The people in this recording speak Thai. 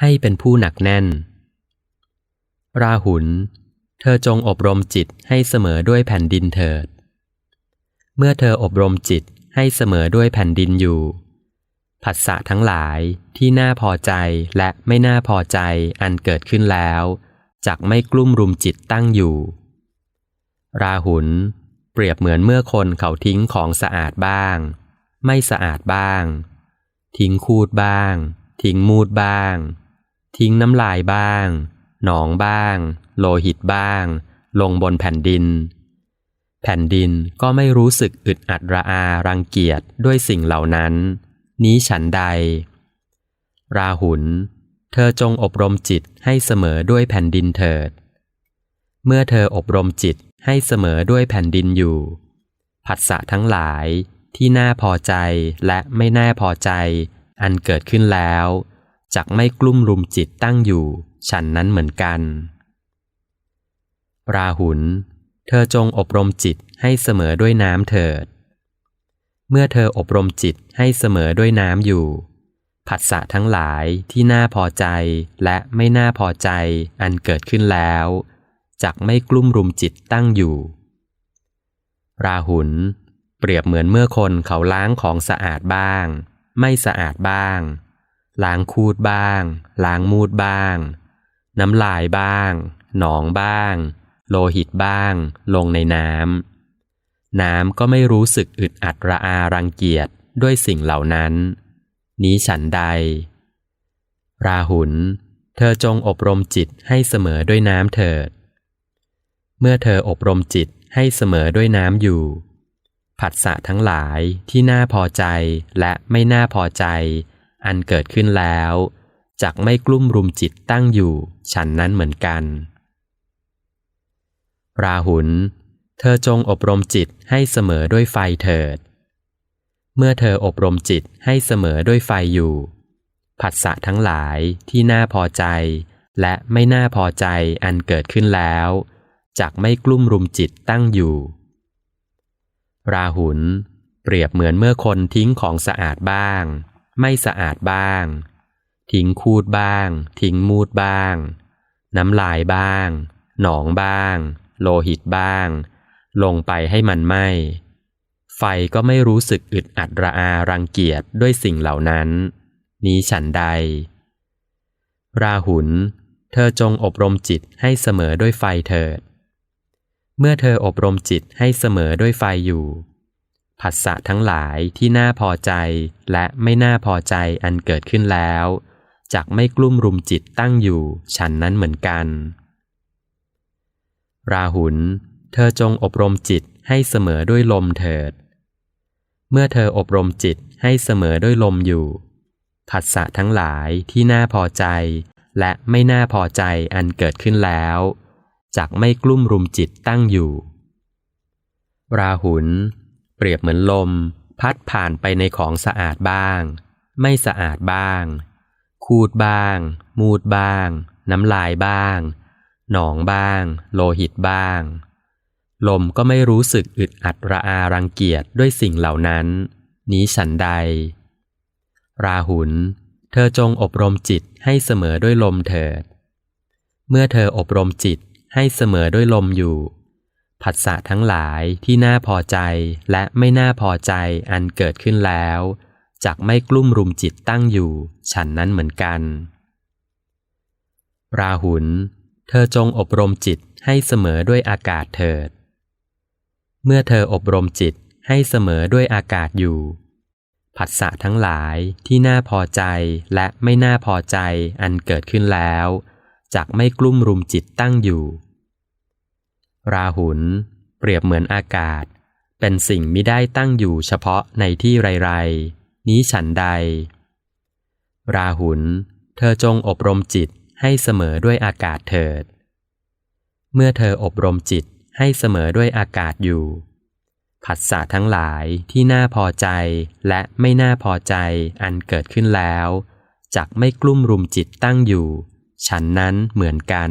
ให้เป็นผู้หนักแน่น ราหุล เธอจงอบรมจิตให้เสมอด้วยแผ่นดินเถิด เมื่อเธออบรมจิตให้เสมอด้วยแผ่นดินอยู่ผัสสะทั้งหลายที่น่าพอใจและไม่น่าพอใจอันเกิดขึ้นแล้วจักไม่กลุ่มรุมจิตตั้งอยู่ ราหุล เปรียบเหมือนเมื่อคนเขาทิ้งของสะอาดบ้าง ไม่สะอาดบ้าง ทิ้งคูดบ้าง ทิ้งมูดบ้าง ทิ้งน้ำลายบ้าง หนองบ้าง โลหิตบ้าง ลงบนแผ่นดิน แผ่นดินก็ไม่รู้สึกอึดอัดระอารังเกียจด้วยสิ่งเหล่านั้น นี้ฉันใด ราหุล เธอจงอบรมจิตให้เสมอด้วยแผ่นดินเถิด เมื่อเธออบรมจิตให้เสมอด้วยแผ่นดินอยู่ ผัสสะทั้งหลายที่น่าพอใจและไม่น่าพอใจ อันเกิดขึ้นแล้ว จักไม่กลุ่มรุมจิตตั้งอยู่ ฉันนั้นเหมือนกัน ราหุล เธอจงอบรมจิตให้เสมอด้วยน้ำเถิด เมื่อเธออบรมจิตให้เสมอด้วยน้ำอยู่ ผัสสะทั้งหลายที่น่าพอใจและไม่น่าพอใจอันเกิดขึ้นแล้วจักไม่กลุ่มรุมจิตตั้งอยู่ ราหุล เปรียบเหมือนเมื่อคนเขาล้างของสะอาดบ้าง ไม่สะอาดบ้าง ล้างคูดบ้าง ล้างมูดบ้าง น้ำลายบ้าง หนองบ้าง โลหิตบ้าง ลงในน้ำ น้ำก็ไม่รู้สึกอึดอัดระอารังเกียจด้วยสิ่งเหล่านั้น นี้ฉันใด ราหุล เธอจงอบรมจิตให้เสมอด้วยน้ำเถิด เมื่อเธออบรมจิตให้เสมอด้วยน้ำอยู่ ผัสสะทั้งหลายที่น่าพอใจและไม่น่าพอใจ อันเกิดขึ้นแล้วจักไม่กลุ่มรุมจิตตั้งอยู่ ฉันนั้นเหมือนกัน ราหุล เธอจงอบรมจิตให้เสมอด้วยไฟเถิด เมื่อเธออบรมจิตให้เสมอด้วยไฟอยู่ ผัสสะทั้งหลายที่น่าพอใจ และไม่น่าพอใจอันเกิดขึ้นแล้วจักไม่กลุ่มรุมจิตตั้งอยู่ ราหุล เปรียบเหมือนเมื่อคนทิ้งของสะอาดบ้าง ไม่สะอาดบ้าง ทิ้งคูดบ้าง ทิ้งมูดบ้าง น้ำลายบ้าง หนองบ้าง โลหิตบ้าง ลงไปให้มันไหมไฟก็ไม่รู้สึกอึดอัดระอารังเกียจด้วยสิ่งเหล่านั้น นี้ฉันใด ราหุลเธอจงอบรมจิตให้เสมอด้วยไฟเถิด เมื่อเธออบรมจิตให้เสมอด้วยไฟอยู่ ผัสสะทั้งหลายที่น่าพอใจและไม่น่าพอใจอันเกิดขึ้นแล้วจักไม่กลุ่มรุมจิตตั้งอยู่ฉันนั้นเหมือนกัน ราหุล เธอจงอบรมจิตให้เสมอด้วยลมเถิด เมื่อเธออบรมจิตให้เสมอด้วยลมอยู่ ผัสสะทั้งหลายที่น่าพอใจ และไม่น่าพอใจอันเกิดขึ้นแล้วจักไม่กลุ่มรุมจิตตั้งอยู่ ราหุล เปรียบเหมือนลม พัดผ่านไปในของสะอาดบ้าง ไม่สะอาดบ้าง คูดบ้าง มูดบ้าง น้ำลายบ้าง หนองบ้าง โลหิตบ้าง ลมก็ไม่รู้สึกอึดอัดระอารังเกียจด้วยสิ่งเหล่านั้น นี้ฉันใด ราหุล เธอจงอบรมจิตให้เสมอด้วยลมเถิด เมื่อเธออบรมจิตให้เสมอด้วยลมอยู่ ผัสสะทั้งหลายที่น่าพอใจและไม่น่าพอใจอันเกิดขึ้นแล้วจักไม่กลุ่มรุมจิตตั้งอยู่ ฉันนั้นเหมือนกัน ราหุล เธอจงอบรมจิตให้เสมอด้วยอากาศเถิด เมื่อเธออบรมจิตให้เสมอด้วยอากาศอยู่ ผัสสะทั้งหลายที่น่าพอใจและไม่น่าพอใจอันเกิดขึ้นแล้วจักไม่กลุ่มรุมจิตตั้งอยู่ ราหุลเปรียบเหมือนอากาศ เป็นสิ่งมิได้ตั้งอยู่เฉพาะในที่ไรๆ นี้ฉันใด ราหุลเธอจงอบรมจิตให้เสมอด้วยอากาศเถิด เมื่อเธออบรมจิตให้เสมอด้วยอากาศอยู่ ผัสสะทั้งหลายที่น่าพอใจและไม่น่าพอใจอันเกิดขึ้นแล้วจักไม่กลุ่มรุมจิตตั้งอยู่ ฉันนั้นเหมือนกัน